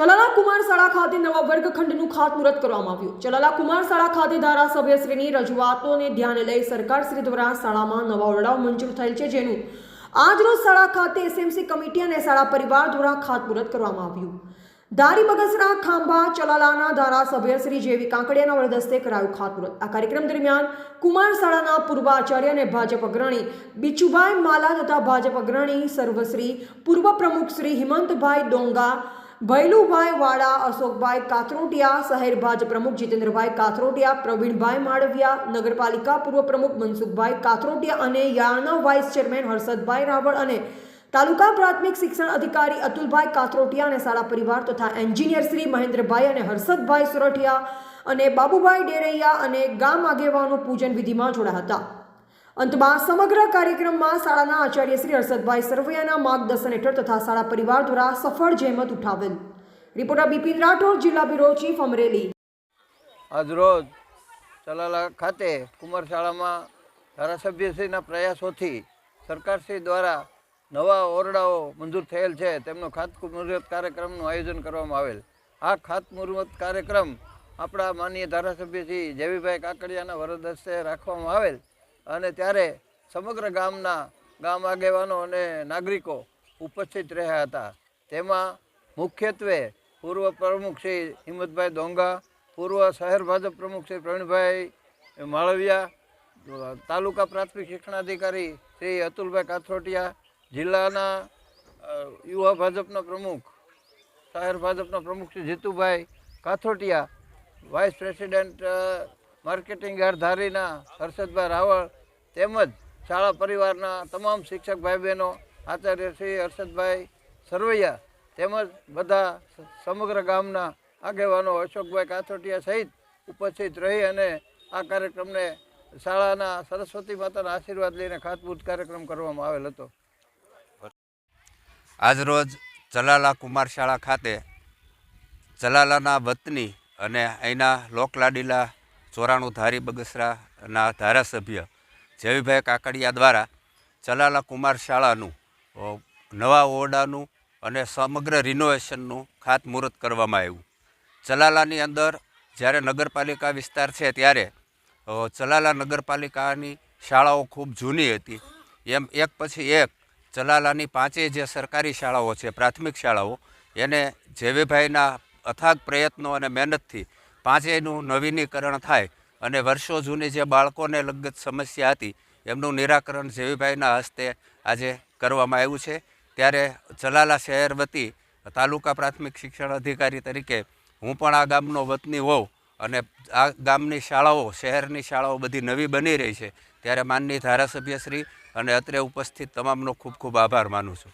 ચલાલા કુમાર શાળા ખાતે નવા વર્ગખંડનું ખાતમુહૂર્ત કરવામાં આવ્યું. ચલાલા કુમાર શાળા ખાતે ધારાસભ્યશ્રીની રજૂઆતોને ધ્યાને લઈ સરકારશ્રી દ્વારા શાળામાં નવા ઓરડાઓ મંજૂર થયેલ છે, જેનું આજરોજ શાળા ખાતે એસએમસી કમિટી અને શાળા પરિવાર દ્વારા ખાતમુહૂર્ત કરવામાં આવ્યું. ધારી બગસરા, ખાંભા, ચલાલાના ધારાસભ્ય શ્રી જેવી કાંકડિયાના વરદસ્તે કરાયું ખાતમુહૂર્ત. આ કાર્યક્રમ દરમિયાન કુમાર શાળાના પૂર્વ આચાર્ય અને ભાજપ અગ્રણી બિચુભાઈ માલા તથા ભાજપ અગ્રણી સર્વશ્રી પૂર્વ પ્રમુખ શ્રી હિમંતભાઈ ડોંગા ભૈલુભાઈ વાડા, અશોકભાઈ કાથરોટિયા, શહેર ભાજપ પ્રમુખ જીતેન્દ્રભાઈ કાથરોટિયા, પ્રવીણભાઈ માળવિયા, નગરપાલિકા પૂર્વ પ્રમુખ મનસુખભાઈ કાથરોટિયા અને યાર્ડના વાઇસ ચેરમેન હર્ષદભાઈ રાવળ અને તાલુકા પ્રાથમિક શિક્ષણ અધિકારી અતુલભાઈ કાથરોટિયા અને શાળા પરિવાર તથા એન્જિનિયર શ્રી મહેન્દ્રભાઈ અને હર્ષદભાઈ સુરઠિયા અને બાબુભાઈ ડેરૈયા અને ગામ આગેવાનો પૂજન વિધિમાં જોડાયા હતા. અંતમાં સમગ્ર કાર્યક્રમમાં શાળાના આચાર્ય શ્રી હર્ષદભાઈ સરવૈયાના માર્ગદર્શન હેઠળ તથા શાળા પરિવાર દ્વારા સફળ જહેમત ઉઠાવેલ. રિપોર્ટર બિપિન રાઠોડ, જિલ્લા બ્યુરો ચીફ અમરેલી. આજરોજ ચલાલા ખાતે કુમાર શાળામાં ધારાસભ્યશ્રીના પ્રયાસોથી સરકારશ્રી દ્વારા નવા ઓરડાઓ મંજૂર થયેલ છે. તેમનો ખાતમુહૂર્ત કાર્યક્રમનું આયોજન કરવામાં આવેલ. આ ખાતમુહૂર્ત કાર્યક્રમ આપણા માનનીય ધારાસભ્ય શ્રી જેવીભાઈ કાકડિયાના વરદ હસ્તે રાખવામાં આવેલ. અને ત્યારે સમગ્ર ગામના ગામ આગેવાનો અને નાગરિકો ઉપસ્થિત રહ્યા હતા. તેમાં મુખ્યત્વે પૂર્વ પ્રમુખ શ્રી હિંમતભાઈ દોંગા, પૂર્વ શહેર ભાજપ પ્રમુખ શ્રી પ્રવીણભાઈ માળવિયા, તાલુકા પ્રાથમિક શિક્ષણાધિકારી શ્રી અતુલભાઈ કાથરોટિયા, જિલ્લાના યુવા ભાજપના પ્રમુખ, શહેર ભાજપના પ્રમુખ Shri Jitubhai Kathotiya vice president marketing ધારીના Harshadbhai Raval તેમજ શાળા પરિવારના તમામ શિક્ષક ભાઈ બહેનો આચાર્ય શ્રી હર્ષદભાઈ સરવૈયા તેમજ બધા સમગ્ર ગામના આગેવાનો અશોકભાઈ કાથોટિયા સહિત ઉપસ્થિત રહી અને આ કાર્યક્રમને શાળાના સરસ્વતી માતાના આશીર્વાદ લઈને ખાતમુહૂર્ત કાર્યક્રમ કરવામાં આવેલ હતો. આજરોજ ચલાલા કુમાર શાળા ખાતે ચલાલાના વતની અને અહીંના લોકલાડીલા ચોરાણું ધારી બગસરાના ધારાસભ્ય જેવીભાઈ કાકડિયા દ્વારા ચલાલા કુમાર શાળાનું નવા ઓરડાનું અને સમગ્ર રિનોવેશનનું ખાતમુહૂર્ત કરવામાં આવ્યું. ચલાલાની અંદર જ્યારે નગરપાલિકા વિસ્તાર છે ત્યારે ચલાલા નગરપાલિકાની શાળાઓ ખૂબ જૂની હતી. એમ એક પછી એક ચલાલાની પાંચેય જે સરકારી શાળાઓ છે, પ્રાથમિક શાળાઓ, એને જેવીભાઈના અથાગ પ્રયત્નો અને મહેનતથી પાંચેયનું નવીનીકરણ થાય અને વર્ષો જૂની જે બાળકોને લગત સમસ્યા હતી, એમનું નિરાકરણ જેવીભાઈના હસ્તે આજે કરવામાં આવ્યું છે. ત્યારે જલાલા શહેર વતી તાલુકા પ્રાથમિક શિક્ષણ અધિકારી તરીકે હું પણ આ ગામનો વતની હોઉં અને આ ગામની શાળાઓ, શહેરની શાળાઓ બધી નવી બની રહી છે. ત્યારે માનની ધારાસભ્યશ્રી અને અત્રે ઉપસ્થિત તમામનો ખૂબ ખૂબ આભાર માનું છું.